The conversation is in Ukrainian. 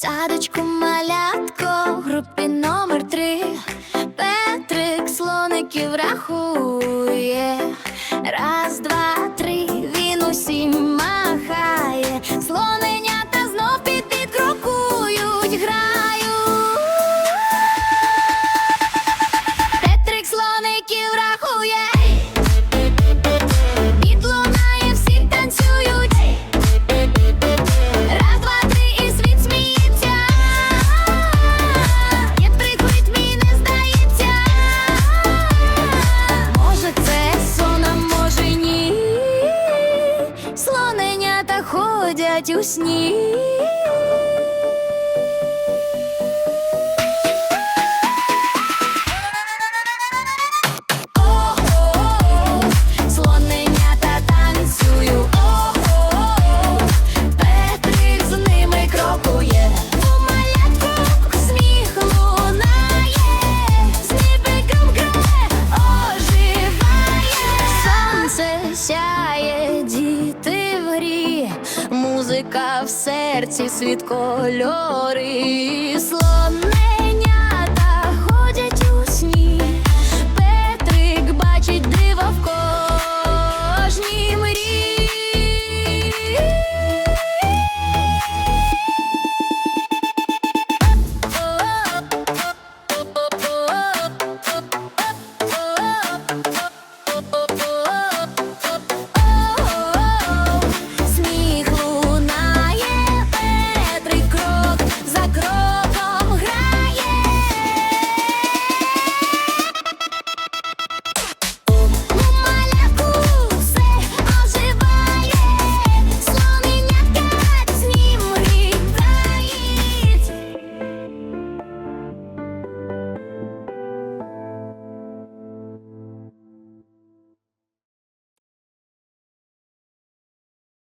Садочку малятко, в групі номер три, Петрик слоників рахує заходять у сніг. музика в серці світ кольори слон.